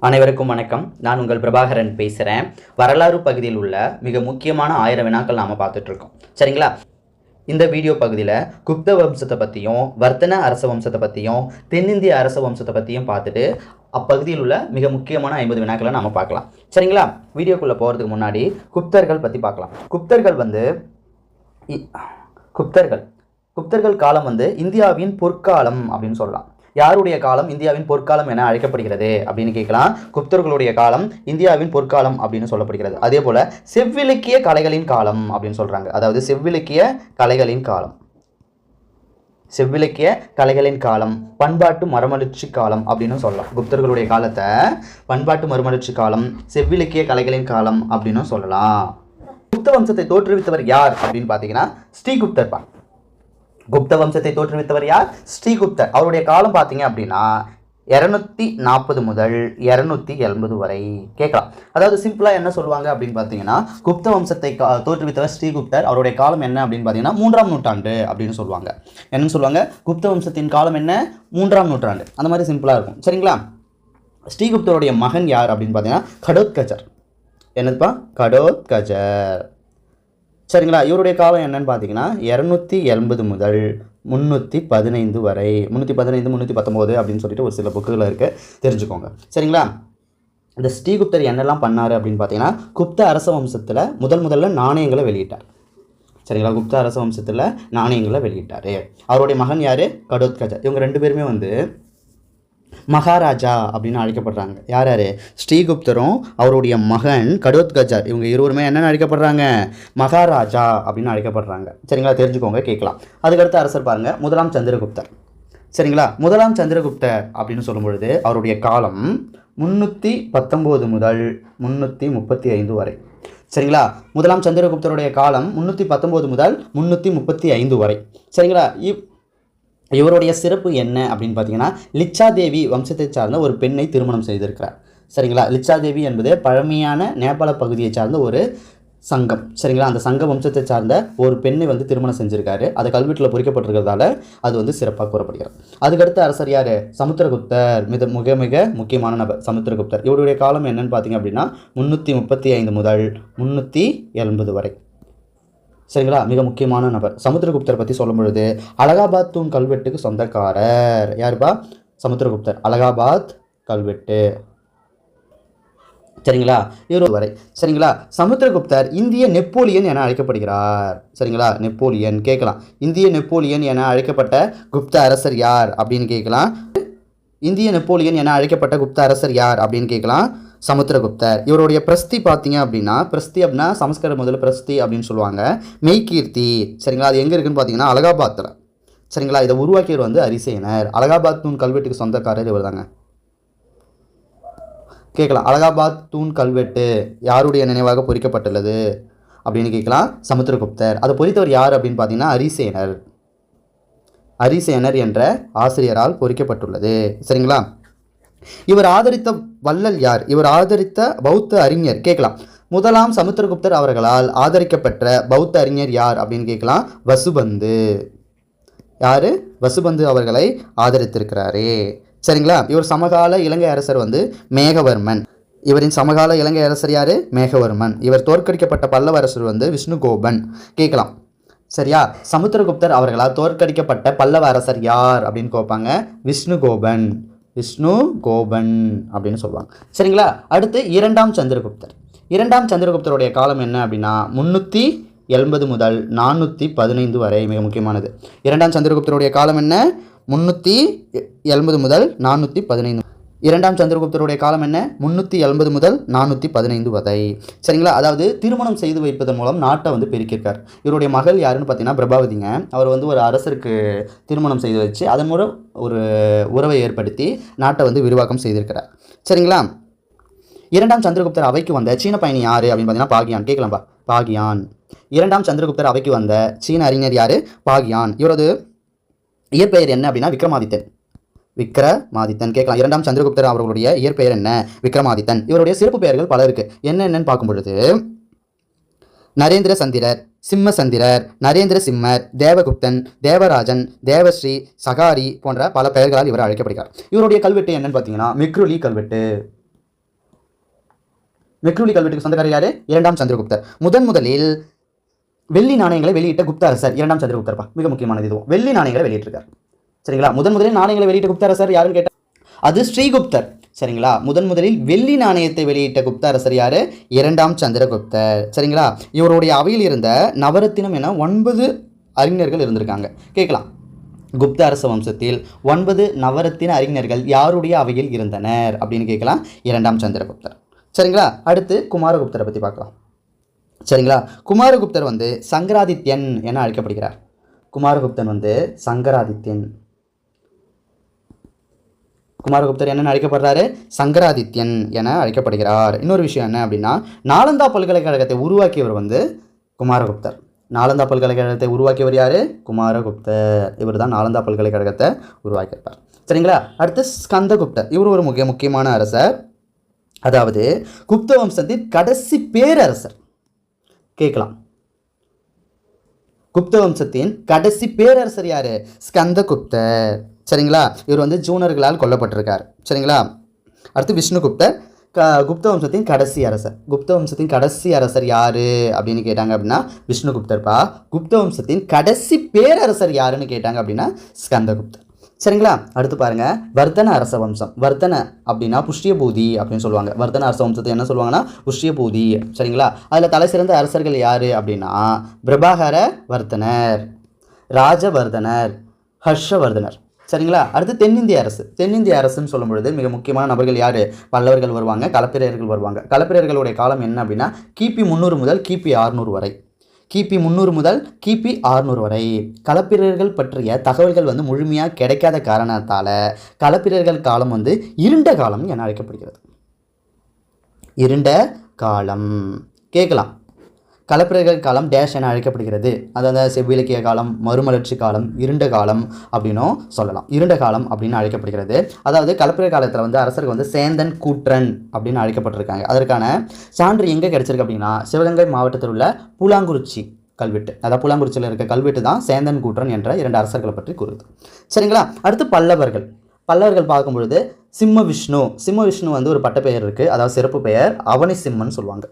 அனைவருக்கும் வணக்கம். நான் உங்கள் பிரபாகரன் பேசுகிறேன் வரலாறு பகுதியில் உள்ள மிக முக்கியமான ஆயிரம் வினாக்கள் நாம் பார்த்துட்ருக்கோம். சரிங்களா? இந்த வீடியோ பகுதியில் குப்த வம்சத்தை பற்றியும் வர்த்தன அரச வம்சத்தை பற்றியும் தென்னிந்திய அரச வம்சத்தை பற்றியும் பார்த்துட்டு அப்பகுதியில் உள்ள மிக முக்கியமான ஐம்பது வினாக்களை நம்ம பார்க்கலாம். சரிங்களா? வீடியோக்குள்ளே போகிறதுக்கு முன்னாடி குப்தர்கள் பற்றி பார்க்கலாம். குப்தர்கள் வந்து இ- குப்தர்கள். குப்தர்கள் காலம் வந்து இந்தியாவின் பொற்காலம் அப்படின்னு சொல்லலாம். யாருடைய காலம் இந்தியாவின் பொற்காலம் என அழைக்கப்படுகிறது அப்படின்னு கேட்கலாம். குப்தர்களுடைய காலம் இந்தியாவின் பொற்காலம் அப்படின்னு சொல்லப்படுகிறது. அதே போல செவ்விலக்கிய கலைகளின் காலம் அப்படின்னு சொல்றாங்க. அதாவது செவ்விலக்கிய கலைகளின் காலம். செவ்விலக்கிய கலைகளின் காலம் பண்பாட்டு மறுமலர்ச்சி காலம் அப்படின்னு சொல்லலாம். குப்தர்களுடைய காலத்தை பண்பாட்டு மறுமலர்ச்சி காலம் செவ்விலக்கிய கலைகளின் காலம் அப்படின்னு சொல்லலாம். குப்த வம்சத்தை தோற்றுவித்தவர் யார் அப்படின்னு பார்த்தீங்கன்னா ஸ்ரீகுப்தர் பா குப்த வம்சத்தை தோற்றுவித்தவர் யார்? ஸ்ரீகுப்தர். அவருடைய காலம் பார்த்தீங்க அப்படின்னா இரநூத்தி நாற்பது முதல் இரநூத்தி எண்பது வரை கேட்கலாம். அதாவது சிம்பிளாக என்ன சொல்லுவாங்க அப்படின்னு பார்த்தீங்கன்னா குப்த வம்சத்தை கா- தோற்றுவித்தவர் ஸ்ரீகுப்தர். அவருடைய காலம் என்ன அப்படின்னு பார்த்தீங்கன்னா மூன்றாம் நூற்றாண்டு அப்படின்னு சொல்லுவாங்க. என்னன்னு சொல்லுவாங்க? குப்த வம்சத்தின் காலம் என்ன? மூன்றாம் நூற்றாண்டு. அந்த மாதிரி சிம்பிளாக இருக்கும். சரிங்களா? ஸ்ரீகுப்தருடைய மகன் யார் அப்படின்னு பார்த்தீங்கன்னா கடோத்கஜர். என்னதுப்பா? கடோத்கஜர். சரிங்களா? இவருடைய காலம் என்னன்னு பார்த்தீங்கன்னா இரநூத்தி எண்பது முதல் முந்நூற்றி பதினைந்து வரை. முந்நூற்றி பதினைந்து முந்நூற்றி பத்தொம்போது அப்படின்னு சொல்லிட்டு ஒரு சில புக்குகள் இருக்குது தெரிஞ்சுக்கோங்க. சரிங்களா? இந்த ஸ்ரீகுப்தர் என்னெல்லாம் பண்ணார் அப்படின்னு பார்த்தீங்கன்னா குப்த அரச வம்சத்தில் முதல் முதல்ல நாணயங்களை வெளியிட்டார். சரிங்களா? குப்த அரச வம்சத்தில் நாணயங்களை வெளியிட்டார். அவருடைய மகன் யார்? கடோத்கஜா இவங்க ரெண்டு பேருமே வந்து மகாராஜா அப்படின்னு அழைக்கப்படுறாங்க. யார் யார்? ஸ்ரீகுப்தரும் அவருடைய மகன் கடோத்கஜர் இவங்க இருவருமே என்னென்னு அழைக்கப்படுறாங்க? மகாராஜா அப்படின்னு அழைக்கப்படுறாங்க. சரிங்களா? தெரிஞ்சுக்கோங்க கேட்கலாம். அதுக்கடுத்து அரசர் பாருங்க முதலாம் சந்திரகுப்தர். சரிங்களா? முதலாம் சந்திரகுப்தர் அப்படின்னு சொல்லும் பொழுது அவருடைய காலம் முந்நூற்றி பத்தொம்போது முதல் முந்நூற்றி முப்பத்தி ஐந்து வரை. சரிங்களா? முதலாம் சந்திரகுப்தருடைய காலம் முந்நூற்றி பத்தொம்போது முதல் முந்நூற்றி முப்பத்தி ஐந்து வரை. சரிங்களா? இப் இவருடைய சிறப்பு என்ன அப்படின்னு பார்த்தீங்கன்னா லிச்சாதேவி வம்சத்தை சார்ந்த ஒரு பெண்ணை திருமணம் செய்திருக்கிறார். சரிங்களா? லிச்சாதேவி என்பது பழமையான நேபாள பகுதியை சார்ந்த ஒரு சங்கம். சரிங்களா? அந்த சங்க வம்சத்தை சார்ந்த ஒரு பெண்ணை வந்து திருமணம் செஞ்சுருக்காரு. அது கல்வெட்டில் பொறிக்கப்பட்டிருக்கிறதால அது வந்து சிறப்பாக கூறப்படுகிறது. அதுக்கடுத்து அரசர் யார்? சமுத்திரகுப்தர். மிக மிக மிக முக்கியமான நபர் சமுத்திரகுப்தர். இவருடைய காலம் என்னன்னு பார்த்தீங்க அப்படின்னா முந்நூற்றி முப்பத்தி ஐந்து முதல் முந்நூற்றி எண்பது வரை. சரிங்களா? மிக முக்கியமான நபர். சமுத்திரகுப்தர் பற்றி சொல்லும் பொழுது அலகாபாத் தூண் கல்வெட்டுக்கு சொந்தக்காரர். யாருப்பா? சமுத்திரகுப்தர். அலகாபாத் கல்வெட்டு. சரிங்களா? இவர் வரை. சரிங்களா? சமுத்திரகுப்தர் இந்திய நெப்போலியன் என அழைக்கப்படுகிறார். சரிங்களா? நெப்போலியன் கேட்கலாம். இந்திய நெப்போலியன் என அழைக்கப்பட்ட குப்த அரசர் யார் அப்படின்னு கேட்கலாம். இந்திய நெப்போலியன் என அழைக்கப்பட்ட குப்த அரசர் யார் அப்படின்னு கேட்கலாம். சமுத்திரகுப்தர். இவருடைய பிரஸ்தி பார்த்தீங்க அப்படின்னா பிரஸ்தி அப்படின்னா சமஸ்கிருத முதல்ல பிரஸ்தி அப்படின்னு சொல்லுவாங்க. மெய்கீர்த்தி. சரிங்களா? அது எங்கே இருக்குன்னு பார்த்தீங்கன்னா அலகாபாத்தில். சரிங்களா? இதை உருவாக்கியவர் வந்து அரிசேனர். அலகாபாத் தூண் கல்வெட்டுக்கு சொந்தக்காரர் இவர் தாங்க கேட்கலாம். அலகாபாத் தூண் கல்வெட்டு யாருடைய நினைவாக பொறிக்கப்பட்டுள்ளது அப்படின்னு கேட்கலாம். சமுத்திரகுப்தர். அதை பொறித்தவர் யார் அப்படின்னு பார்த்தீங்கன்னா அரிசேனர். அரிசேனர் என்ற ஆசிரியரால் பொறிக்கப்பட்டுள்ளது. சரிங்களா? இவர் ஆதரித்த வள்ளல் யார்? இவர் ஆதரித்த பௌத்த அறிஞர் கேட்கலாம். முதலாம் சமுத்திரகுப்தர் அவர்களால் ஆதரிக்கப்பெற்ற பௌத்த அறிஞர் யார் அப்படின்னு கேட்கலாம். வசுபந்து. யாரு? வசுபந்து அவர்களை ஆதரித்திருக்கிறாரே. சரிங்களா? இவர் சமகால இலங்கை அரசர் வந்து மேகவர்மன். இவரின் சமகால இலங்கை அரசர் யாரு? மேகவர்மன். இவர் தோற்கடிக்கப்பட்ட பல்லவ அரசர் வந்து விஷ்ணுகோபன். கேட்கலாம். சரியா? சமுத்திரகுப்தர் அவர்களால் தோற்கடிக்கப்பட்ட பல்லவ அரசர் யார் அப்படின்னு கேட்பாங்க. விஷ்ணுகோபன். விஷ்ணு கோபன் அப்படின்னு சொல்லுவாங்க. சரிங்களா? அடுத்து இரண்டாம் சந்திரகுப்தர். இரண்டாம் சந்திரகுப்தருடைய காலம் என்ன அப்படின்னா முந்நூற்றி எண்பது முதல் நானூற்றி பதினைந்து வரை மிக முக்கியமானது. இரண்டாம் சந்திரகுப்தருடைய காலம் என்ன? முந்நூற்றி எண்பது முதல் நானூற்றி பதினைந்து இரண்டாம் சந்திரகுப்தருடைய காலம் என்ன? முந்நூற்றி எண்பது முதல் நானூற்றி பதினைந்து வரை. சரிங்களா? அதாவது திருமணம் செய்து வைப்பதன் மூலம் நாட்டை வந்து பெருக்கியிருக்கார். இவருடைய மகள் யாருன்னு பார்த்தீங்கன்னா பிரபாவதிங்க. அவர் வந்து ஒரு அரசருக்கு திருமணம் செய்து வச்சு அதன் மூலம் ஒரு உறவை ஏற்படுத்தி நாட்டை வந்து விரிவாக்கம் செய்திருக்கிறார். சரிங்களா? இரண்டாம் சந்திரகுப்தர் அவைக்கு வந்த சீன பயணி யார் அப்படின்னு பார்த்தீங்கன்னா பாகியான். கேட்கலாம்பா பாகியான். இரண்டாம் சந்திரகுப்தர் அவைக்கு வந்த சீன அறிஞர் யார்? பாகியான். இவரது இயற்பெயர் என்ன அப்படின்னா விக்ரமாதித்தன். விக்ரமாதித்தன் கேட்கலாம். இரண்டாம் சந்திரகுப்தர் அவர்களுடைய இயற்பெயர் என்ன? விக்ரமாதித்தன். இவருடைய சிறப்பு பெயர்கள் பல இருக்கு. என்ன பார்க்கும் பொழுது நரேந்திர சந்திரர் சிம்ம சந்திரர் நரேந்திர சிம்மர் தேவகுப்தன் தேவராஜன் தேவஸ்ரீ சகாரி போன்ற பல பெயர்களால் இவர் அழைக்கப்படுகிறார். இவருடைய கல்வெட்டு என்னன்னு பார்த்தீங்கன்னா மிக்ருலி கல்வெட்டு. மெக்ரூலி கல்வெட்டுக்கு சொந்தக்காரர் யாரு? இரண்டாம் சந்திரகுப்தர். முதன் முதலில் வெள்ளி நாணயங்களை வெளியிட்ட குப்த அரசர். இரண்டாம் சந்திரகுப்தர்ப்பா மிக முக்கியமானது இதுவும். வெள்ளி நாணயங்களை வெளியிட்டிருக்கார். சரிங்களா? முதன் முதலில் நாணயங்களை வெளியிட்ட குப்த அரசர் யாருன்னு கேட்டால் அது ஸ்ரீகுப்தர். சரிங்களா? முதன் முதலில் வெள்ளி நாணயத்தை வெளியிட்ட குப்த அரசர் யாரு? இரண்டாம் சந்திரகுப்தர். சரிங்களா? இவருடைய அவையில் இருந்த நவரத்தினம் என ஒன்பது அறிஞர்கள் இருந்திருக்காங்க. கேட்கலாம். குப்த அரச வம்சத்தில் ஒன்பது நவரத்தின அறிஞர்கள் யாருடைய அவையில் இருந்தனர்? அப்படின்னு கேட்கலாம். இரண்டாம் சந்திரகுப்தர். சரிங்களா? அடுத்து குமாரகுப்தரை பற்றி பார்க்கலாம். சரிங்களா? குமாரகுப்தர் வந்து சங்கராதித்யன் என அழைக்கப்படுகிறார். குமாரகுப்தன் வந்து சங்கராதித்யன். குமாரகுப்தர் என்ன அழைக்கப்படுறாரு? சங்கராதித்யன் என அழைக்கப்படுகிறார். இன்னொரு விஷயம் என்ன அப்படின்னா நாலந்தா பல்கலைக்கழகத்தை உருவாக்கியவர் வந்து குமாரகுப்தர். நாலந்தா பல்கலைக்கழகத்தை உருவாக்கியவர் யாரு? குமாரகுப்தர். இவர் தான் நாலந்தா பல்கலைக்கழகத்தை உருவாக்கியிருப்பார். சரிங்களா? அடுத்து ஸ்கந்தகுப்தர். இவர் ஒரு முக்கிய முக்கியமான அரசர். அதாவது குப்த வம்சத்தின் கடைசி பேரரசர். கேட்கலாம். குப்த வம்சத்தின் கடைசி பேரரசர் யாரு? ஸ்கந்தகுப்தர். சரிங்களா? இவர் வந்து ஜூனர்களால் கொல்லப்பட்டிருக்கார். சரிங்களா? அடுத்து விஷ்ணுகுப்தர் க குப்த வம்சத்தின் கடைசி அரசர். குப்த வம்சத்தின் கடைசி அரசர் யார்? அப்படின்னு கேட்டாங்க அப்படின்னா விஷ்ணுகுப்தர்ப்பா குப்த வம்சத்தின் கடைசி பேரரசர் யாருன்னு கேட்டாங்க அப்படின்னா ஸ்கந்தகுப்தர். சரிங்களா? அடுத்து பாருங்க வர்த்தன அரச வம்சம். வர்த்தன அப்படின்னா புஷ்யபூதி அப்படின்னு சொல்லுவாங்க. வர்த்தன அரச வம்சத்தை என்ன சொல்லுவாங்கன்னா புஷ்யபூதி. சரிங்களா? அதில் தலை சிறந்த அரசர்கள் யார் அப்படின்னா பிரபாகர வர்த்தனர் ராஜவர்தனர் ஹர்ஷவர்தனர். சரிங்களா? அடுத்து தென்னிந்திய அரசு. தென்னிந்திய அரசுன்னு சொல்லும் பொழுது மிக முக்கியமான நபர்கள் யார்? பல்லவர்கள் வருவாங்க களப்பிரியர்கள் வருவாங்க. களப்பிரர்களுடைய காலம் என்ன அப்படின்னா கிபி முந்நூறு முதல் கிபி அறுநூறு வரை. கிபி முந்நூறு முதல் கிபி அறுநூறு வரை. களப்பிரர்கள் பற்றிய தகவல்கள் வந்து முழுமையாக கிடைக்காத காரணத்தால் களப்பிரர்கள் காலம் வந்து இருண்ட காலம் என அழைக்கப்படுகிறது. இருண்ட காலம். கேட்கலாம். களப்பிரர்கள் காலம் டேஷ் என அழைக்கப்படுகிறது. அதாவது செவ்விலக்கிய காலம் மறுமலர்ச்சி காலம் இருண்ட காலம் அப்படின்னும் சொல்லலாம். இருண்ட காலம் அப்படின்னு அழைக்கப்படுகிறது. அதாவது கலப்பிரர் காலத்தில் வந்து அரசர்கள் வந்து சேந்தன் கூற்றன் அப்படின்னு அழைக்கப்பட்டிருக்காங்க. அதற்கான சான்று எங்கே கிடைச்சிருக்கு அப்படின்னா சிவகங்கை மாவட்டத்தில் உள்ள பூலாங்குறிச்சி கல்வெட்டு. அதாவது புலாங்குறிச்சியில் இருக்க கல்வெட்டு தான் சேந்தன் கூற்றன் என்ற இரண்டு அரசர்களை பற்றி கூறுது. சரிங்களா? அடுத்து பல்லவர்கள். பல்லவர்கள் பார்க்கும் பொழுது சிம்ம விஷ்ணு. சிம்ம விஷ்ணு வந்து ஒரு பட்டப்பெயர் இருக்குது அதாவது சிறப்பு பெயர் அவனி சிம்மன் சொல்லுவாங்க.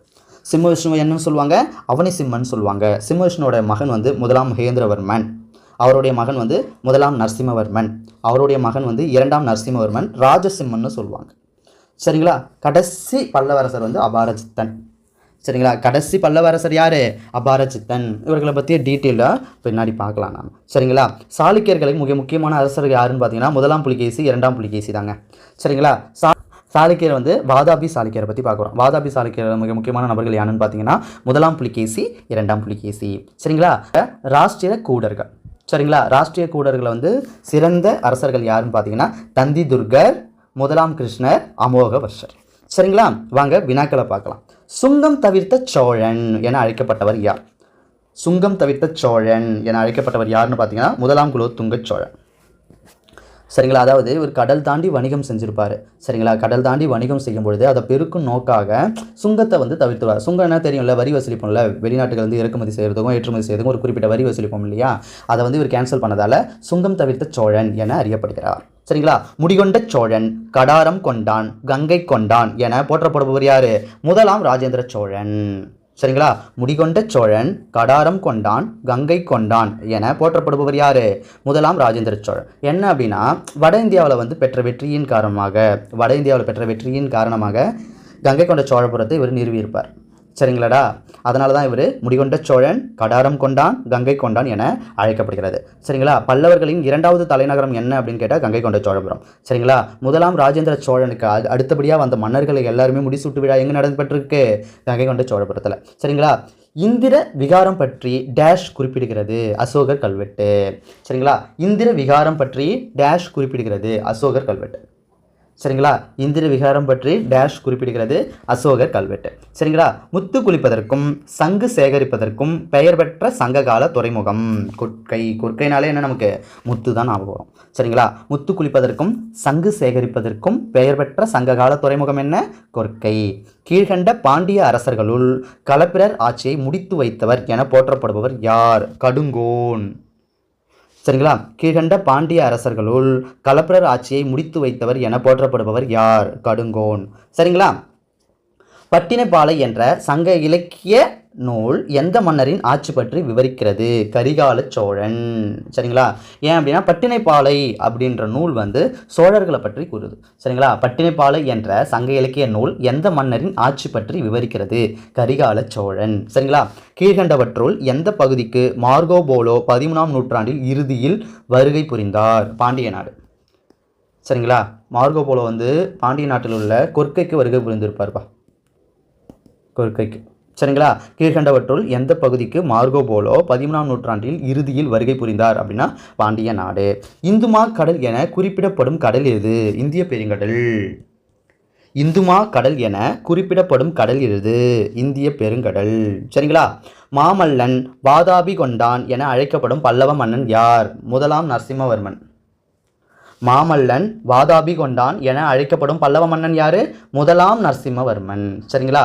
சிம்ம விஷ்ணு என்னன்னு சொல்லுவாங்க? அவனி சிம்மன் சொல்லுவாங்க. சிம்ம விஷ்ணுவோட மகன் வந்து முதலாம் மகேந்திரவர்மன். அவருடைய மகன் வந்து முதலாம் நரசிம்மவர்மன். அவருடைய மகன் வந்து இரண்டாம் நரசிம்மவர்மன் ராஜசிம்மன்னு சொல்லுவாங்க. சரிங்களா? கடைசி பல்லவரசர் வந்து அபாரஜித்தன். சரிங்களா? கடைசி பல்லவரசர் யார்? அபாரஜித்தன். இவர்களை பற்றிய டீட்டெயிலாக பின்னாடி பார்க்கலாம் நாம். சரிங்களா? சாளுக்கியர்களுக்கு மிக முக்கியமான அரசர் யாருன்னு பார்த்தீங்கன்னா முதலாம் புலிகேசி இரண்டாம் புலிகேசி தாங்க. சரிங்களா? சா சாளுக்கியர் வந்து வாதாபி சாளுக்கியரை பற்றி பார்க்குறோம். வாதாபி சாளுக்கியர் மிக முக்கியமான நபர்கள் யாருன்னு பார்த்தீங்கன்னா முதலாம் புலிகேசி இரண்டாம் புலிகேசி. சரிங்களா? ராஷ்டிர கூடர்கள். சரிங்களா? ராஷ்டிரிய கூடர்களை வந்து சிறந்த அரசர்கள் யாருன்னு பார்த்தீங்கன்னா தந்தி துர்கர் முதலாம் கிருஷ்ணர் அமோகவர்ஷர். சரிங்களா? வாங்க வினாக்களை பார்க்கலாம். சுங்கம் தவிர்த்த சோழன் என அழைக்கப்பட்டவர் யார்? சுங்கம் தவிர்த்த சோழன் என அழைக்கப்பட்டவர் யாருன்னு பார்த்தீங்கன்னா முதலாம் குலோத்துங்க சோழன். சரிங்களா? அதாவது இவர் கடல் தாண்டி வணிகம் செஞ்சுருப்பார். சரிங்களா? கடல் தாண்டி வணிகம் செய்யும் பொழுது அதை பெருக்கும் நோக்காக சுங்கத்தை வந்து தவிர்த்துவார் சுங்கம் என்ன தெரியும்ல? வரி வசூலிப்போம்ல? வெளிநாட்டுகள் வந்து இறக்குமதி செய்கிறதுக்கும் ஏற்றுமதி செய்யறதுக்கும் ஒரு குறிப்பிட்ட வரி வசூலிப்போம் இல்லையா? அதை வந்து இவர் கேன்சல் பண்ணதால சுங்கம் தவிர்த்த சோழன் என அறியப்படுகிறார். சரிங்களா? முடிகொண்ட சோழன் கடாரம் கொண்டான் கங்கை கொண்டான் என போற்றப்படுபவர் யாரு? முதலாம் ராஜேந்திர சோழன். சரிங்களா? முடிகொண்ட சோழன் கடாரம் கொண்டான் கங்கை கொண்டான் என போற்றப்படுபவர் யார்? முதலாம் ராஜேந்திர சோழன். என்ன அப்படின்னா வட இந்தியாவில் வந்து பெற்ற வெற்றியின் காரணமாக வட இந்தியாவில் பெற்ற வெற்றியின் காரணமாக கங்கை கொண்ட சோழபுரத்தை இவர் நிறுவியிருப்பார். சரிங்களாடா. அதனால தான் இவர் முடிகொண்ட சோழன் கடாரம் கொண்டான் கங்கை கொண்டான் என அழைக்கப்படுகிறது. சரிங்களா? பல்லவர்களின் இரண்டாவது தலைநகரம் என்ன அப்படின்னு கேட்டால் கங்கை கொண்ட சோழபுரம். சரிங்களா? முதலாம் ராஜேந்திர சோழனுக்கு அது அடுத்தபடியாக வந்த மன்னர்களை எல்லாருமே முடிசூட்டு விழா எங்கே நடந்துபட்டிருக்கு? கங்கை கொண்ட சோழபுரத்தில். சரிங்களா? இந்திர விகாரம் பற்றி டேஷ் குறிப்பிடுகிறது அசோகர் கல்வெட்டு. சரிங்களா? இந்திர விகாரம் பற்றி டேஷ் குறிப்பிடுகிறது அசோகர் கல்வெட்டு. சரிங்களா? இந்திர விகாரம் பற்றி டேஷ் குறிப்பிடுகிறது. அசோகர் கல்வெட்டு. சரிங்களா? முத்து குளிப்பதற்கும் சங்கு சேகரிப்பதற்கும் பெயர் பெற்ற சங்ககால துறைமுகம். கொற்கை கொற்கைனாலே என்ன நமக்கு? முத்து தான் ஞாபகம் வரும். சரிங்களா? முத்து குளிப்பதற்கும் சங்கு சேகரிப்பதற்கும் பெயர் பெற்ற சங்ககால துறைமுகம் என்ன? கொற்கை. கீழ்கண்ட பாண்டிய அரசர்களுள் களப்பிரர் ஆட்சியை முடித்து வைத்தவர் என போற்றப்படுபவர் யார்? கடுங்கோன். சரிங்களா? கீழ்கண்ட பாண்டிய அரசர்களுள் கலப்பிரர் ஆட்சியை முடித்து வைத்தவர் என போற்றப்படுபவர் யார்? கடுங்கோன். சரிங்களா? பட்டினப்பாலை என்ற சங்க இலக்கிய நூல் எந்த மன்னரின் ஆட்சி பற்றி விவரிக்கிறது? கரிகால சோழன். சரிங்களா? ஏன் அப்படின்னா பட்டினைப்பாலை அப்படின்ற நூல் வந்து சோழர்களை பற்றி கூறுது. சரிங்களா? பட்டினைப்பாலை என்ற சங்க இலக்கிய நூல் எந்த மன்னரின் ஆட்சி பற்றி விவரிக்கிறது? கரிகால சோழன். சரிங்களா? கீழ்கண்டவற்றுள் எந்த பகுதிக்கு மார்கோபோலோ பதிமூணாம் நூற்றாண்டில் இறுதியில் வருகை புரிந்தார்? பாண்டிய நாடு. சரிங்களா? மார்கோபோலோ வந்து பாண்டிய நாட்டில் உள்ள கொற்கைக்கு வருகை புரிந்திருப்பார்ப்பா கொற்கைக்கு. சரிங்களா? கீழ்கண்டவற்றுள் எந்த பகுதிக்கு மார்கோ போலோ பதிமூணாம் நூற்றாண்டில் இறுதியில் வருகை புரிந்தார் அப்படின்னா பாண்டிய நாடு. இந்துமா கடல் என குறிப்பிடப்படும் கடல் எது? இந்திய பெருங்கடல். இந்துமா கடல் என குறிப்பிடப்படும் கடல் எது? இந்திய பெருங்கடல். சரிங்களா? மாமல்லன் வாதாபி கொண்டான் என அழைக்கப்படும் பல்லவ மன்னன் யார்? முதலாம் நரசிம்மவர்மன். மாமல்லன் வாதாபி கொண்டான் என அழைக்கப்படும் பல்லவ மன்னன் யாரு? முதலாம் நரசிம்மவர்மன். சரிங்களா?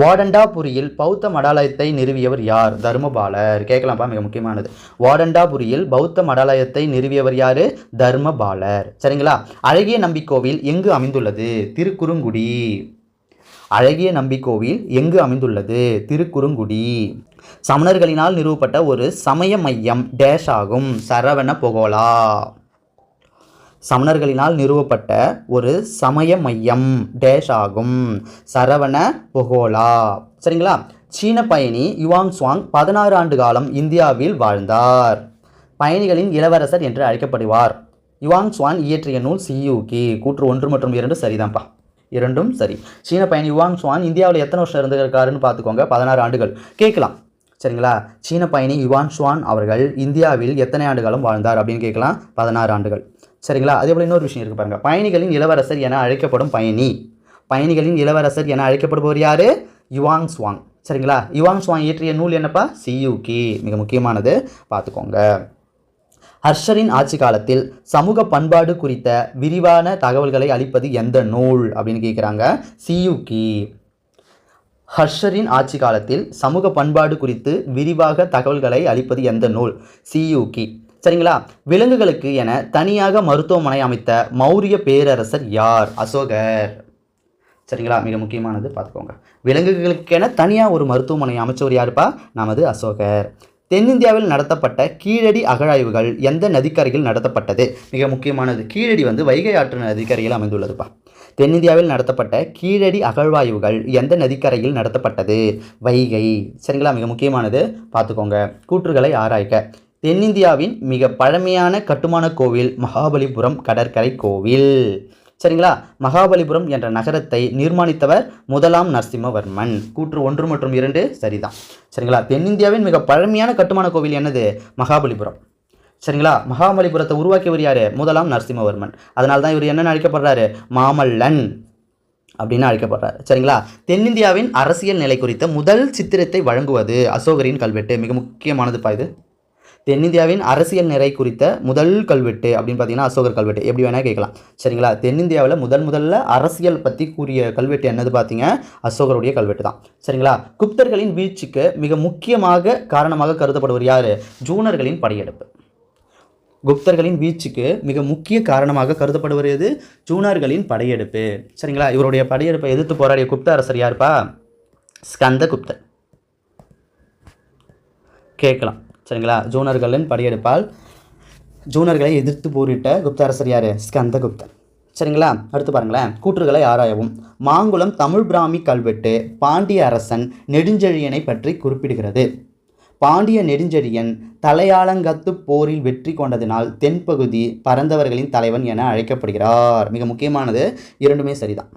வாடண்டாபுரியில் பௌத்த மடாலயத்தை நிறுவியவர் யார்? தர்மபாலர். கேட்கலாம்ப்பா மிக முக்கியமானது. வாடண்டாபுரியில் பௌத்த மடாலயத்தை நிறுவியவர் யார்? தர்மபாலர். சரிங்களா? அழகிய நம்பிக்கோவில் எங்கு அமைந்துள்ளது? திருக்குறுங்குடி. அழகிய நம்பிக்கோவில் எங்கு அமைந்துள்ளது? திருக்குறுங்குடி. சமணர்களினால் நிறுவப்பட்ட ஒரு சமய மையம் டேஷ் ஆகும். சரவண புகோலா சமணர்களினால் நிறுவப்பட்ட ஒரு சமய மையம் டேஷ் ஆகும். சரவண பொகோலா. சரிங்களா? சீன பயணி யுவாங் சுவாங் பதினாறு ஆண்டு காலம் இந்தியாவில் வாழ்ந்தார். பயணிகளின் இளவரசர் என்று அழைக்கப்படுவார். யுவாங் சுவான் இயற்றிய நூல் சியூகி. கூற்று ஒன்று மற்றும் இரண்டு சரிதான்ப்பா இரண்டும் சரி. சீன பயணி யுவாங் சுவான் இந்தியாவில் எத்தனை வருஷம் இருந்திருக்காருன்னு பார்த்துக்கோங்க. பதினாறு ஆண்டுகள். கேட்கலாம். சரிங்களா? சீன பயணி யுவான் சுவான் அவர்கள் இந்தியாவில் எத்தனை ஆண்டு காலம் வாழ்ந்தார் அப்படின்னு கேட்கலாம். பதினாறு ஆண்டுகள். சரிங்களா? அதே போல் இன்னொரு விஷயம் இருக்குது பாருங்கள் பயணிகளின் இளவரசர் என அழைக்கப்படும் பயணி. பயணிகளின் இளவரசர் என அழைக்கப்படுபவர் யார்? Yuan Chwang. சரிங்களா? யுவாங் சுவாங் இயற்றிய நூல் என்னப்பா? சியூகி மிக முக்கியமானது. பார்த்துக்கோங்க. ஹர்ஷரின் ஆட்சி காலத்தில் சமூக பண்பாடு குறித்த விரிவான தகவல்களை அளிப்பது எந்த நூல் அப்படின்னு கேட்குறாங்க சியூகி ஹர்ஷரின் ஆட்சி காலத்தில் சமூக பண்பாடு குறித்து விரிவாக தகவல்களை அளிப்பது எந்த நூல்? சியூகி சரிங்களா? விலங்குகளுக்கு என தனியாக மருத்துவமனை அமைத்த மௌரிய பேரரசர் யார்? அசோகர். சரிங்களா? மிக முக்கியமானது பார்த்துக்கோங்க. விலங்குகளுக்கென தனியாக ஒரு மருத்துவமனை அமைச்சவர் யாருப்பா? நமது அசோகர். தென்னிந்தியாவில் நடத்தப்பட்ட கீழடி அகழாய்வுகள் எந்த நதிக்கரையில் நடத்தப்பட்டது? மிக முக்கியமானது கீழடி வந்து வைகை ஆற்று நதிக்கரையில் அமைந்துள்ளதுப்பா. தென்னிந்தியாவில் நடத்தப்பட்ட கீழடி அகழ்வாய்வுகள் எந்த நதிக்கரையில் நடத்தப்பட்டது? வைகை. சரிங்களா? மிக முக்கியமானது பார்த்துக்கோங்க. கூற்றுகளை ஆராய்க்க தென்னிந்தியாவின் மிக பழமையான கட்டுமான கோவில் மகாபலிபுரம் கடற்கரை கோவில். சரிங்களா? மகாபலிபுரம் என்ற நகரத்தை நிர்மாணித்தவர் முதலாம் நரசிம்மவர்மன். கூற்று ஒன்று மற்றும் இரண்டு சரிதான். சரிங்களா? தென்னிந்தியாவின் மிக பழமையான கட்டுமான கோவில் என்னது? மகாபலிபுரம். சரிங்களா? மகாபலிபுரத்தை உருவாக்கியவர் யார்? முதலாம் நரசிம்மவர்மன். அதனால தான் இவர் என்னென்னு அழைக்கப்படுறாரு? மாமல்லன் அப்படின்னு அழைக்கப்படுறாரு. சரிங்களா? தென்னிந்தியாவின் அரசியல் நிலை குறித்த முதல் சித்திரத்தை வழங்குவது அசோகரின் கல்வெட்டு. மிக முக்கியமானது பா இது. தென்னிந்தியாவின் அரசியல் நிறை குறித்த முதல் கல்வெட்டு அப்படின்னு பார்த்தீங்கன்னா அசோகர் கல்வெட்டு. எப்படி வேணால் கேட்கலாம். சரிங்களா? தென்னிந்தியாவில் முதல் முதல்ல அரசியல் பற்றி கூறிய கல்வெட்டு என்னது பார்த்தீங்க? அசோகருடைய கல்வெட்டு தான். சரிங்களா? குப்தர்களின் வீழ்ச்சிக்கு மிக முக்கியமாக காரணமாக கருதப்படுவர் யார்? ஜூனர்களின் படையெடுப்பு. குப்தர்களின் வீழ்ச்சிக்கு மிக முக்கிய காரணமாக கருதப்படுவது எது? ஜூனர்களின் படையெடுப்பு. சரிங்களா? இவருடைய படையெடுப்பை எதிர்த்து போராடிய குப்த அரசர் யாருப்பா? ஸ்கந்தகுப்தர். கேட்கலாம். சரிங்களா? ஜூனர்களின் படையெடுப்பால் ஜூனர்களை எதிர்த்து போரிட்ட குப்த அரசர் யார்? ஸ்கந்தகுப்தர் சரிங்களா? அடுத்து பாருங்களேன். கூற்றுகளை ஆராயவும். மாங்குளம் தமிழ் பிராமி கல்வெட்டு பாண்டிய அரசன் நெடுஞ்செழியனை பற்றி குறிப்பிடுகிறது. பாண்டிய நெடுஞ்செழியன் தலையாளங்கத்து போரில் வெற்றி கொண்டதினால் தென்பகுதி பரந்தவர்களின் தலைவன் என அழைக்கப்படுகிறார். மிக முக்கியமானது இரண்டுமே சரிதான்.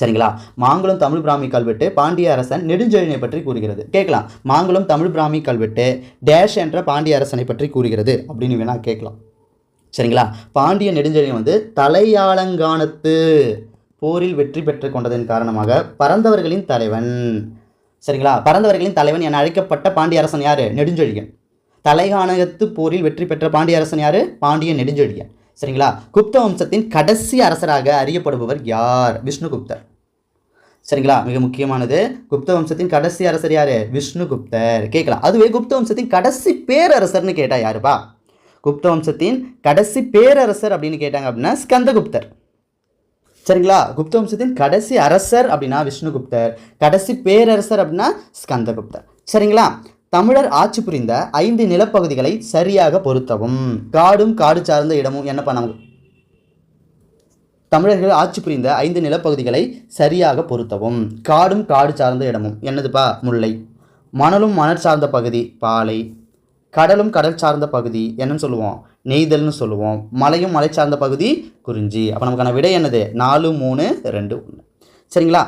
சரிங்களா? மாங்குளம் தமிழ் பிராமி கல்வெட்டு பாண்டிய அரசன் நெடுஞ்செழியனை பற்றி கூறுகிறது. கேட்கலாம். மாங்குளம் தமிழ் பிராமி கல்வெட்டு டேஷ் என்ற பாண்டிய அரசனை பற்றி கூறுகிறது அப்படின்னு வேணால் கேட்கலாம். சரிங்களா? பாண்டிய நெடுஞ்செழியன் வந்து தலையாளங்கானத்து போரில் வெற்றி பெற்று கொண்டதன் காரணமாக பரந்தவர்களின் தலைவன். சரிங்களா? பரந்தவர்களின் தலைவன் என அழைக்கப்பட்ட பாண்டிய அரசன் யார்? நெடுஞ்செழியன். தலைகானகத்து போரில் வெற்றி பெற்ற பாண்டிய அரசன் யார்? பாண்டிய நெடுஞ்செழியன். சரிங்களா? குப்த வம்சத்தின் கடைசி அரசராக அறியப்படுபவர் யார்? விஷ்ணுகுப்தர் சரிங்களா? மிக முக்கியமானது. குப்த வம்சத்தின் கடைசி அரசர் யார்? விஷ்ணுகுப்தர் கேட்கலாம். அதுவே குப்த வம்சத்தின் கடைசி பேரரசர்னு கேட்டால் யாருப்பா? குப்த வம்சத்தின் கடைசி பேரரசர் அப்படின்னு கேட்டாங்க அப்படின்னா ஸ்கந்தகுப்தர் சரிங்களா? குப்த வம்சத்தின் கடைசி அரசர் அப்படின்னா விஷ்ணுகுப்தர் கடைசி பேரரசர் அப்படின்னா ஸ்கந்தகுப்தர் சரிங்களா? தமிழர் ஆட்சி புரிந்த ஐந்து நிலப்பகுதிகளை சரியாக பொருத்தவும். காடும் காடு சார்ந்த இடமும் என்ன பண்ண தமிழர்கள் ஆட்சி புரிந்த ஐந்து நிலப்பகுதிகளை சரியாக பொருத்தவும். காடும் காடு சார்ந்த இடமும் என்னதுப்பா முல்லை. மணலும் மணல் சார்ந்த பகுதி பாலை. கடலும் கடல் சார்ந்த பகுதி என்னன்னு சொல்லுவோம். நெய்தல்னு சொல்லுவோம். மலையும் மலை சார்ந்த பகுதி குறிஞ்சி. அப்போ நமக்கான விடை என்னது? நாலு மூணு ரெண்டு ஒன்று சரிங்களா?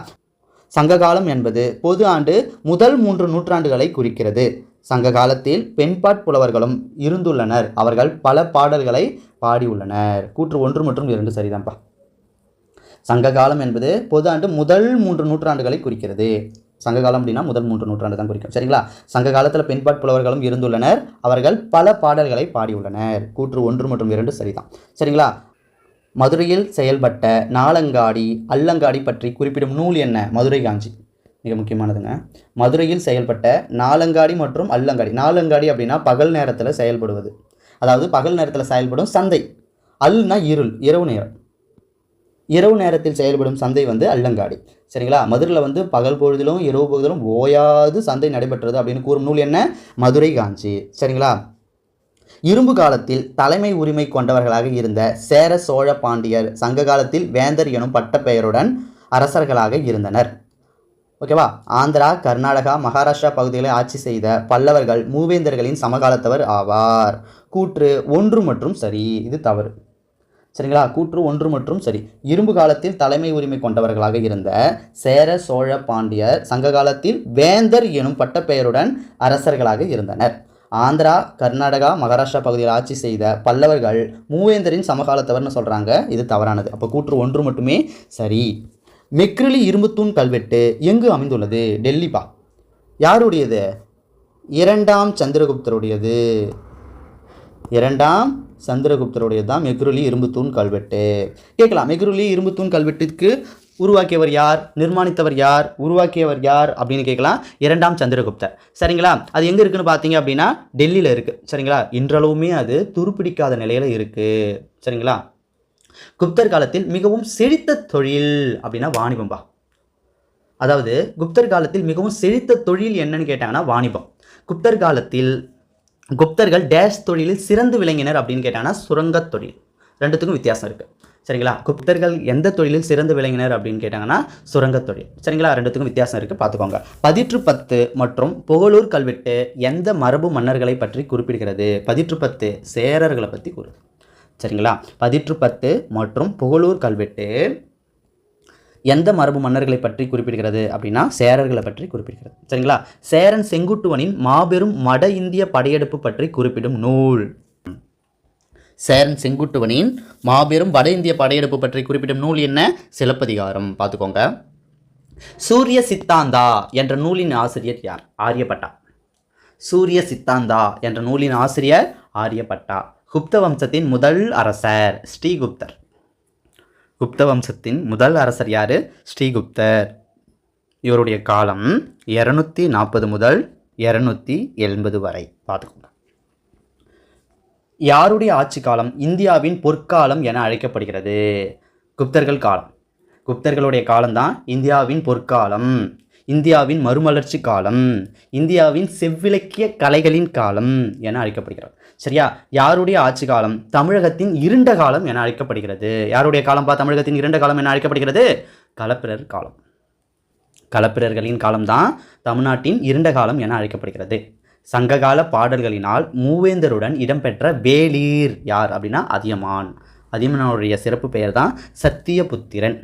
சங்ககாலம் என்பது பொது ஆண்டு முதல் மூன்று நூற்றாண்டுகளை குறிக்கிறது. சங்க காலத்தில் பெண்பாட் புலவர்களும் இருந்துள்ளனர். அவர்கள் பல பாடல்களை பாடியுள்ளனர். கூற்று ஒன்று மற்றும் இரண்டு சரிதான்ப்பா சங்க காலம் என்பது பொது ஆண்டு முதல் மூன்று நூற்றாண்டுகளை குறிக்கிறது. சங்க காலம் அப்படின்னா முதல் மூன்று நூற்றாண்டு தான் குறிக்கும். சரிங்களா? சங்க காலத்தில் பெண்பாட் புலவர்களும் இருந்துள்ளனர். அவர்கள் பல பாடல்களை பாடியுள்ளனர். கூற்று ஒன்று மற்றும் இரண்டு சரிதான். சரிங்களா? மதுரையில் செயல்பட்ட நாலங்காடி அல்லங்காடி பற்றி குறிப்பிடும் நூல் என்ன? மதுரை காஞ்சி. மிக முக்கியமானதுங்க. மதுரையில் செயல்பட்ட நாலங்காடி மற்றும் அல்லங்காடி. நாலங்காடி அப்படின்னா பகல் நேரத்தில் செயல்படுவது. அதாவது பகல் நேரத்தில் செயல்படும் சந்தை. அல்னா இருள் இரவு நேரம். இரவு நேரத்தில் செயல்படும் சந்தை வந்து அல்லங்காடி. சரிங்களா? மதுரையில் வந்து பகல் பொழுதிலும் இரவு பொழுதிலும் ஓயாது சந்தை நடைபெற்றது அப்படின்னு கூறும் நூல் என்ன? மதுரை காஞ்சி. சரிங்களா? இரும்பு காலத்தில் தலைமை உரிமை கொண்டவர்களாக இருந்த சேர சோழ பாண்டியர் சங்க காலத்தில் வேந்தர் எனும் பட்டப்பெயருடன் அரசர்களாக இருந்தனர். ஓகேவா? ஆந்திரா கர்நாடகா மகாராஷ்டிரா பகுதிகளை ஆட்சி செய்த பல்லவர்கள் மூவேந்தர்களின் சமகாலத்தவர் ஆவார். கூற்று ஒன்று மற்றும் சரி. இது தவறு. சரிங்களா? கூற்று ஒன்று மற்றும் சரி. இரும்பு காலத்தில் தலைமை உரிமை கொண்டவர்களாக இருந்த சேர சோழ பாண்டியர் சங்க காலத்தில் வேந்தர் எனும் பட்டப்பெயருடன் அரசர்களாக இருந்தனர். ஆந்திரா கர்நாடகா மகாராஷ்டிரா பகுதியில் ஆட்சி செய்த பல்லவர்கள் மூவேந்தரின் சமகாலத்தவர்னு சொல்கிறாங்க இது தவறானது. அப்போ கூற்று ஒன்று மட்டுமே சரி. மெக்ரிலி இரும்புத்தூண் கல்வெட்டு எங்கு அமைந்துள்ளது? டெல்லிப்பா யாருடையது? இரண்டாம் சந்திரகுப்தருடையது. இரண்டாம் சந்திரகுப்தருடையது தான் மெக்ருலி இரும்புத்தூண் கல்வெட்டு. கேட்கலாம். மெக்ருலி இரும்புத்தூண் கல்வெட்டுக்கு உருவாக்கியவர் யார்? நிர்மாணித்தவர் யார்? உருவாக்கியவர் யார்? அப்படின்னு கேட்கலாம். இரண்டாம் சந்திரகுப்தர். சரிங்களா? அது எங்கே இருக்குன்னு பார்த்தீங்க அப்படின்னா டெல்லியில் இருக்குது சரிங்களா? இன்றளவுமே அது துருப்பிடிக்காத நிலையில் இருக்குது சரிங்களா? குப்தர் காலத்தில் மிகவும் செழித்த தொழில் அப்படின்னா வாணிபம்பா அதாவது குப்தர் காலத்தில் மிகவும் செழித்த தொழில் என்னன்னு கேட்டாங்கன்னா வாணிபம். குப்தர் காலத்தில் குப்தர்கள் டேஷ் தொழிலில் சிறந்து விளங்கினர் அப்படின்னு கேட்டாங்கன்னா சுரங்கத் தொழில். ரெண்டுத்துக்கும் வித்தியாசம் இருக்குது சரிங்களா? குப்தர்கள் எந்த தொழிலில் சிறந்து விளங்கினர் அப்படின்னு கேட்டாங்கன்னா சுரங்கத் தொழில். சரிங்களா? ரெண்டுத்துக்கும் வித்தியாசம் இருக்குது பார்த்துக்கோங்க. பதிற்று பத்து மற்றும் புகழூர் கல்வெட்டு எந்த மரபு மன்னர்களை பற்றி குறிப்பிடுகிறது? பதிற்று பத்து சேரர்களை பற்றி கூறு சரிங்களா? பதிற்று பத்து மற்றும் புகழூர் கல்வெட்டு எந்த மரபு மன்னர்களை பற்றி குறிப்பிடுகிறது அப்படின்னா சேரர்களை பற்றி குறிப்பிடுகிறது. சரிங்களா? சேரன் செங்குட்டுவனின் மாபெரும் மட இந்திய படையெடுப்பு பற்றி குறிப்பிடும் நூல். சேரன் செங்குட்டுவனின் மாபெரும் வட இந்திய படையெடுப்பு பற்றி குறிப்பிடும் நூல் என்ன? சிலப்பதிகாரம். பார்த்துக்கோங்க. சூரிய சித்தாந்தா என்ற நூலின் ஆசிரியர் யார்? ஆரியப்பட்டா. சூரிய சித்தாந்தா என்ற நூலின் ஆசிரியர் ஆரியப்பட்டா. குப்த வம்சத்தின் முதல் அரசர் ஸ்ரீகுப்தர். குப்த வம்சத்தின் முதல் அரசர் யார்? ஸ்ரீகுப்தர். இவருடைய காலம் இரநூத்தி நாற்பது முதல் இரநூத்தி எண்பது வரை. பார்த்துக்கோங்க. யாருடைய ஆட்சி காலம் இந்தியாவின் பொற்காலம் என அழைக்கப்படுகிறது? குப்தர்கள் காலம். குப்தர்களுடைய காலம்தான் இந்தியாவின் பொற்காலம். இந்தியாவின் மறுமலர்ச்சி காலம். இந்தியாவின் செவ்விலக்கிய கலைகளின் காலம் என அழைக்கப்படுகிறது. சரியா? யாருடைய ஆட்சி காலம்? தமிழகத்தின் இருண்ட காலம் என அழைக்கப்படுகிறது. யாருடைய காலம் பா தமிழகத்தின் இருண்ட காலம் என அழைக்கப்படுகிறது? களப்பிரர் காலம். களப்பிரர்களின் காலம்தான் தமிழ்நாட்டின் இருண்ட காலம் என அழைக்கப்படுகிறது. சங்ககால பாடல்களினால் மூவேந்தருடன் இடம்பெற்ற வேலீர் யார் அப்படின்னா அதியமான். அதியமானுடைய சிறப்பு பெயர் தான் சத்தியபுத்திரன்.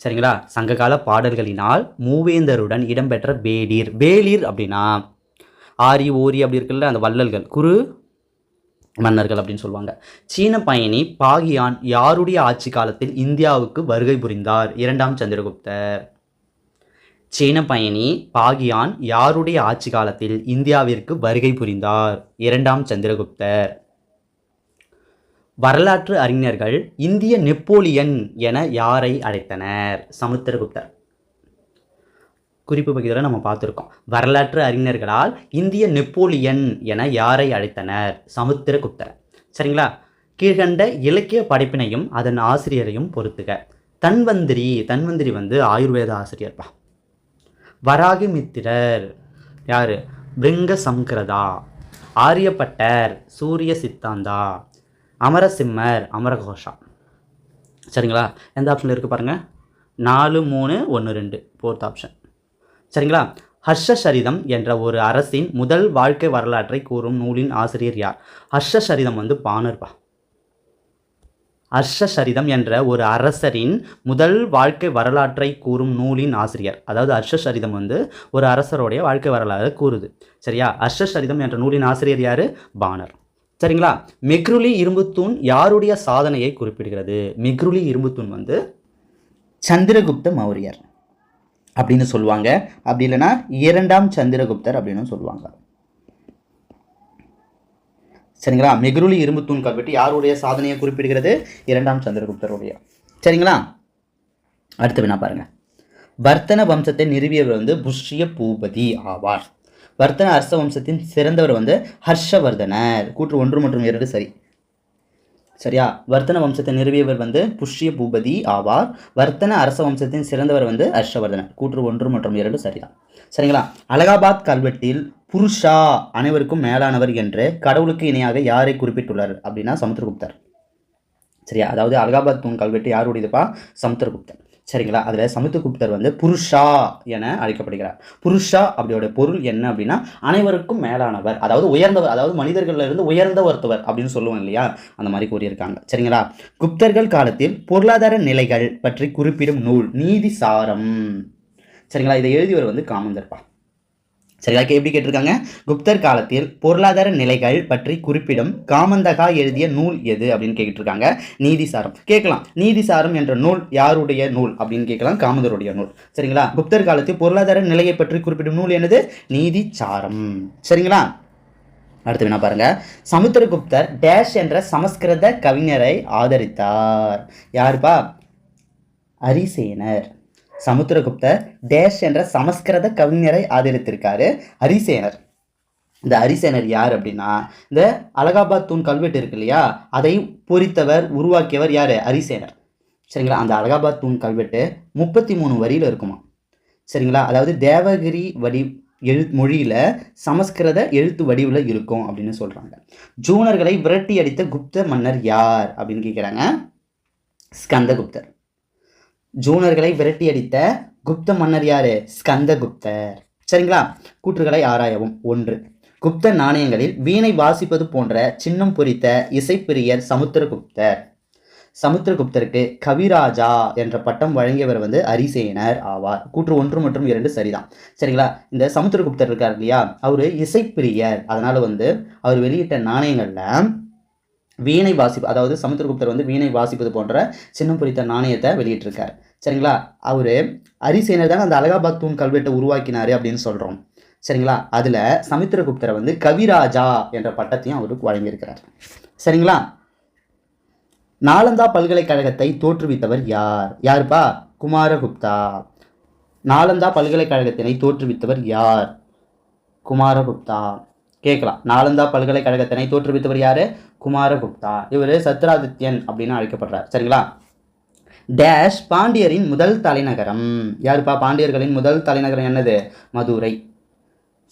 சரிங்களா? சங்ககால பாடல்களினால் மூவேந்தருடன் இடம்பெற்ற வேலீர். வேலீர் அப்படின்னா ஆரி ஓரி அப்படி இருக்குல்ல அந்த வள்ளல்கள் குரு மன்னர்கள் அப்படின்னு சொல்லுவாங்க. சீன பயணி பாகியான் யாருடைய ஆட்சி காலத்தில் இந்தியாவுக்கு வருகை புரிந்தார்? இரண்டாம் சந்திரகுப்தர். சீன பயணி பாகியான் யாருடைய ஆட்சி காலத்தில் இந்தியாவிற்கு வருகை புரிந்தார்? இரண்டாம் சந்திரகுப்தர். வரலாற்று அறிஞர்கள் இந்திய நெப்போலியன் என யாரை அழைத்தனர்? சமுத்திரகுப்தர். குறிப்பு பகுதியில் நம்ம பார்த்துருக்கோம். வரலாற்று அறிஞர்களால் இந்திய நெப்போலியன் என யாரை அழைத்தனர்? சமுத்திரகுப்தர். சரிங்களா? கீழ்கண்ட இலக்கிய படைப்பினையும் அதன் ஆசிரியரையும் பொறுத்துக. தன்வந்திரி தன்வந்திரி வந்து ஆயுர்வேத ஆசிரியர்ப்பா. வராகிமித்திரர். யார்? பிருங்க சம்கிரதா ஆரியப்பட்டர் சூரிய சித்தாந்தா. அமரசிம்மர் அமரகோஷா. சரிங்களா? எந்த ஆப்ஷனில் இருக்குது பாருங்கள் நாலு மூணு ஒன்று ரெண்டு. ஃபோர்த் ஆப்ஷன் சரிங்களா? ஹர்ஷசரிதம் என்ற ஒரு அரசின் முதல் வாழ்க்கை வரலாற்றை கூறும் நூலின் ஆசிரியர் யார்? ஹர்ஷசரிதம் வந்து பானர்பா அர்ஷசரிதம் என்ற ஒரு அரசரின் முதல் வாழ்க்கை வரலாற்றை கூறும் நூலின் ஆசிரியர். அதாவது அர்ஷசரிதம் வந்து ஒரு அரசருடைய வாழ்க்கை வரலாறு கூறுது. சரியா? அர்ஷசரிதம் என்ற நூலின் ஆசிரியர் யாரு? பாணர். சரிங்களா? மெக்ருலி இரும்புத்தூண் யாருடைய சாதனையை குறிப்பிடுகிறது? மெக்ருலி இரும்புத்தூண் வந்து சந்திரகுப்த மௌரியர் அப்படின்னு சொல்லுவாங்க. அப்படி இல்லைன்னா இரண்டாம் சந்திரகுப்தர் அப்படின்னு சொல்லுவாங்க. சரிங்களா? மெகிருளி இரும்பு தூண் கல்வெட்டு யாருடைய சாதனையை குறிப்பிடுகிறது? இரண்டாம் சந்திரகுப்தருடைய. சரிங்களா? அடுத்து வேணா பாருங்க. வர்த்தன வம்சத்தை நிறுவியவர் வந்து புஷ்ய பூபதி ஆவார். வர்த்தன அரச வம்சத்தின் சிறந்தவர் வந்து ஹர்ஷவர்தனர். கூற்று ஒன்று மற்றும் இரண்டு சரி. சரியா? வர்த்தன வம்சத்தை நிறுவியவர் வந்து புஷ்ய பூபதி ஆவார். வர்த்தன அரச வம்சத்தின் சிறந்தவர் வந்து ஹர்ஷவர்தனர். கூற்று ஒன்று மற்றும் இரண்டு சரிதான். சரிங்களா? அலகாபாத் கல்வெட்டில் புருஷா அனைவருக்கும் மேலானவர் என்று கடவுளுக்கு இணையாக யாரை குறிப்பிட்டுள்ளார் அப்படின்னா சமுத்திரகுப்தர். சரியா? அதாவது அலகாபாத் தூண் கல்வெட்டு யாருடையதுப்பா? சமுத்திரகுப்தர். சரிங்களா? அதில் சமுத்திரகுப்தர் வந்து புருஷா என அழைக்கப்படுகிறார். புருஷா அப்படியோட பொருள் என்ன அப்படின்னா அனைவருக்கும் மேலானவர். அதாவது உயர்ந்தவர் அதாவது மனிதர்களில் இருந்து உயர்ந்த ஒருத்தவர் அப்படின்னு சொல்லுவோம் இல்லையா? அந்த மாதிரி கூறியிருக்காங்க. சரிங்களா? குப்தர்கள் காலத்தில் பொருளாதார நிலைகள் பற்றி குறிப்பிடும் நூல் நீதி சாரம் சரிங்களா? இதை எழுதியவர் வந்து காமந்தர்பா சரிங்களா? கே- எப்படி கேட்டிருக்காங்க? குப்தர் காலத்தில் பொருளாதார நிலைகள் பற்றி குறிப்பிடும் காமந்தகா எழுதிய நூல் எது அப்படின்னு கேட்டிருக்காங்க? நீதிசாரம். கேட்கலாம். நீதிசாரம் என்ற நூல் யாருடைய நூல் அப்படின்னு கேட்கலாம். காமந்தருடைய நூல். சரிங்களா? குப்தர் காலத்தில் பொருளாதார நிலையை பற்றி குறிப்பிடும் நூல் என்னது? நீதிசாரம். சரிங்களா? அடுத்து வேணா பாருங்க. சமுத்திரகுப்தர் டேஷ் என்ற சமஸ்கிருத கவிஞரை ஆதரித்தார். யாருப்பா? அரிசேனர். சமுத்திரகுப்தர் டேஷ் என்ற சமஸ்கிருத கவிஞரை ஆதரித்திருக்காரு ஹரிசேனர். இந்த ஹரிசேனர் யார் அப்படின்னா இந்த அலகாபாத் தூண் கல்வெட்டு இருக்கு இல்லையா அதை பொறித்தவர் உருவாக்கியவர் யார்? ஹரிசேனர். சரிங்களா? அந்த அலகாபாத் தூண் கல்வெட்டு முப்பத்தி மூணு வரியில் இருக்குமா? சரிங்களா? அதாவது தேவகிரி வடி எழு மொழியில் சமஸ்கிருத எழுத்து வடிவில் இருக்கும் அப்படின்னு சொல்கிறாங்க ஜூனர்களை விரட்டி அடித்த குப்த மன்னர் யார் அப்படின்னு கேட்குறாங்க ஸ்கந்தகுப்தர். ஜூனர்களை விரட்டியடித்த குப்த மன்னர் யாரு? ஸ்கந்தகுப்தர். சரிங்களா? கூற்றுகளை ஆராயவும். ஒன்று குப்த நாணயங்களில் வீணை வாசிப்பது போன்ற சின்னம் பொறித்த இசைப்பிரியர் சமுத்திரகுப்தர். சமுத்திரகுப்தருக்கு கவிராஜா என்ற பட்டம் வழங்கியவர் வந்து அரிசேனர் ஆவார். கூற்று ஒன்று மற்றும் இரண்டு சரிதான். சரிங்களா? இந்த சமுத்திரகுப்தர் இருக்கார் இல்லையா? அவர் இசைப்பிரியர். அதனால வந்து அவர் வெளியிட்ட நாணயங்களில் வீணை வாசிப்பு அதாவது சமுத்திரகுப்தர் வந்து வீணை வாசிப்பது போன்ற சின்னம் பொறித்த நாணயத்தை வெளியிட்டிருக்கார். சரிங்களா? அவர் அரிசேனர் தான் அந்த அலகாபாத் தூண் கல்வெட்டை உருவாக்கினாரு அப்படின்னு சொல்கிறோம் சரிங்களா? அதில் சமுத்திரகுப்தரை வந்து கவிராஜா என்ற பட்டத்தையும் அவருக்கு வழங்கியிருக்கிறார். சரிங்களா? நாலந்தா பல்கலைக்கழகத்தை தோற்றுவித்தவர் யார்? யாருப்பா? குமாரகுப்தா. நாலந்தா பல்கலைக்கழகத்தினை தோற்றுவித்தவர் யார்? குமாரகுப்தா. கேட்கலாம். நாலந்தா பல்கலைக்கழகத்தினை தோற்றுவித்தவர் யாரு? குமாரகுப்தா. இவர் சத்ராதித்யன் அப்படின்னு அழைக்கப்படுறார். சரிங்களா? டேஷ் பாண்டியரின் முதல் தலைநகரம். யாருப்பா? பாண்டியர்களின் முதல் தலைநகரம் என்னது? மதுரை.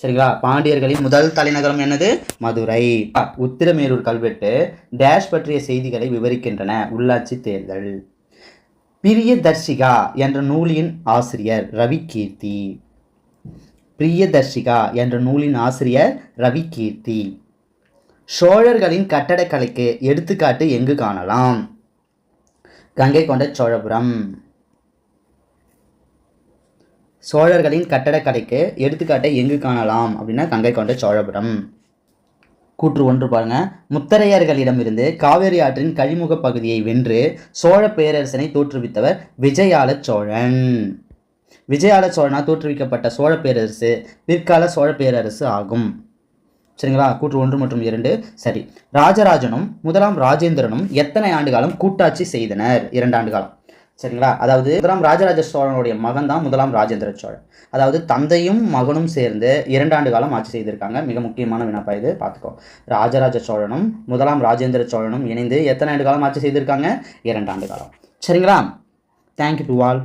சரிங்களா? பாண்டியர்களின் முதல் தலைநகரம் என்னது? மதுரை. உத்திரமேரூர் கல்வெட்டு டேஷ் பற்றிய செய்திகளை விவரிக்கின்றன. உள்ளாட்சி தேர்தல். பிரியதர்ஷிகா என்ற நூலின் ஆசிரியர் ரவி கீர்த்தி பிரியதர்ஷிகா என்ற நூலின் ஆசிரியர் ரவி கீர்த்தி சோழர்களின் கட்டடக்கலைக்கு எடுத்துக்காட்டு எங்கு காணலாம்? கங்கை கொண்ட சோழபுரம். சோழர்களின் கட்டடக்கலைக்கு எடுத்துக்காட்டை எங்கு காணலாம் அப்படின்னா கங்கை கொண்ட சோழபுரம். கூற்று ஒன்று பாருங்க. முத்தரையர்களிடமிருந்து காவேரி ஆற்றின் கழிமுக பகுதியை வென்று சோழ பேரரசனை தோற்றுவித்தவர் விஜயால சோழன். விஜயால சோழனா தோற்றுவிக்கப்பட்ட சோழ பேரரசு பிற்கால சோழ பேரரசு ஆகும். சரிங்களா? கூற்று ஒன்று மற்றும் இரண்டு. சரி. ராஜராஜனும் முதலாம் ராஜேந்திரனும் எத்தனை ஆண்டு காலம் கூட்டாட்சி செய்தனர்? இரண்டு ஆண்டு காலம் சரிங்களா? அதாவது முதலாம் ராஜராஜ சோழனுடைய மகன் தான் முதலாம் ராஜேந்திர சோழன். அதாவது தந்தையும் மகனும் சேர்ந்து இரண்டு ஆண்டு காலம் ஆட்சி செய்திருக்காங்க. மிக முக்கியமான வினாப்பா இது. பார்த்துக்கோ. ராஜராஜ சோழனும் முதலாம் ராஜேந்திர சோழனும் இணைந்து எத்தனை ஆண்டு காலம் ஆட்சி செய்திருக்காங்க? இரண்டு ஆண்டு காலம் சரிங்களா தேங்க்யூ டு ஆல்